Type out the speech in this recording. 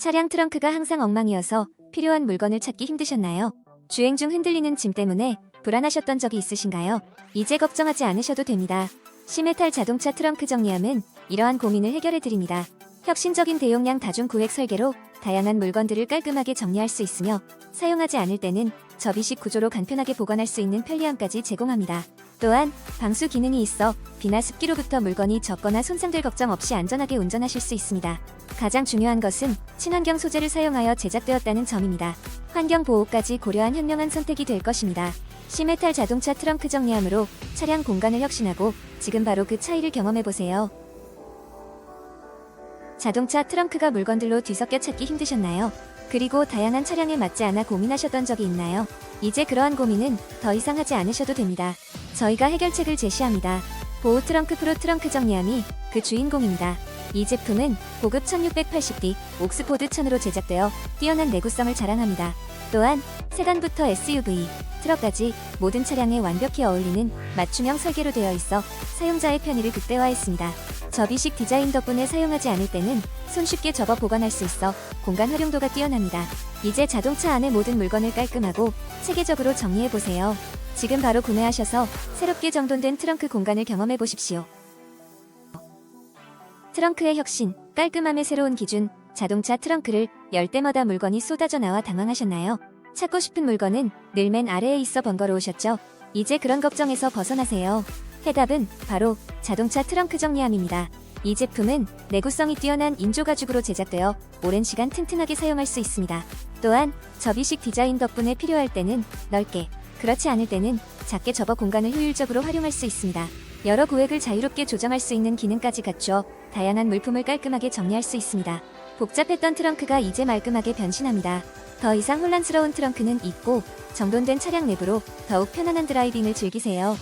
차량 트렁크가 항상 엉망이어서 필요한 물건을 찾기 힘드셨나요? 주행 중 흔들리는 짐 때문에 불안하셨던 적이 있으신가요? 이제 걱정하지 않으셔도 됩니다. 시메탈 자동차 트렁크 정리함은 이러한 고민을 해결해 드립니다. 혁신적인 대용량 다중 구획 설계로 다양한 물건들을 깔끔하게 정리할 수 있으며 사용하지 않을 때는 접이식 구조로 간편하게 보관할 수 있는 편리함까지 제공합니다. 또한 방수 기능이 있어 비나 습기로부터 물건이 젖거나 손상될 걱정 없이 안전하게 운전하실 수 있습니다. 가장 중요한 것은 친환경 소재를 사용하여 제작되었다는 점입니다. 환경 보호까지 고려한 현명한 선택이 될 것입니다. 시메탈 자동차 트렁크 정리함으로 차량 공간을 혁신하고 지금 바로 그 차이를 경험해 보세요. 자동차 트렁크가 물건들로 뒤섞여 찾기 힘드셨나요? 그리고 다양한 차량에 맞지 않아 고민하셨던 적이 있나요? 이제 그러한 고민은 더 이상 하지 않으셔도 됩니다. 저희가 해결책을 제시합니다. 보호 트렁크 프로 트렁크 정리함이 그 주인공입니다. 이 제품은 고급 1680D 옥스포드 천으로 제작되어 뛰어난 내구성을 자랑합니다. 또한 세단부터 SUV, 트럭까지 모든 차량에 완벽히 어울리는 맞춤형 설계로 되어 있어 사용자의 편의를 극대화했습니다. 접이식 디자인 덕분에 사용하지 않을 때는 손쉽게 접어 보관할 수 있어 공간 활용도가 뛰어납니다. 이제 자동차 안의 모든 물건을 깔끔하고 체계적으로 정리해 보세요. 지금 바로 구매하셔서 새롭게 정돈된 트렁크 공간을 경험해 보십시오. 트렁크의 혁신, 깔끔함의 새로운 기준, 자동차 트렁크를 열 때마다 물건이 쏟아져 나와 당황하셨나요? 찾고 싶은 물건은 늘 맨 아래에 있어 번거로우셨죠? 이제 그런 걱정에서 벗어나세요. 해답은 바로 자동차 트렁크 정리함입니다. 이 제품은 내구성이 뛰어난 인조 가죽으로 제작되어 오랜 시간 튼튼하게 사용할 수 있습니다. 또한 접이식 디자인 덕분에 필요할 때는 넓게, 그렇지 않을 때는 작게 접어 공간을 효율적으로 활용할 수 있습니다. 여러 구획을 자유롭게 조정할 수 있는 기능까지 갖추어 다양한 물품을 깔끔하게 정리할 수 있습니다. 복잡했던 트렁크가 이제 말끔하게 변신합니다. 더 이상 혼란스러운 트렁크는 있고 정돈된 차량 내부로 더욱 편안한 드라이빙을 즐기세요.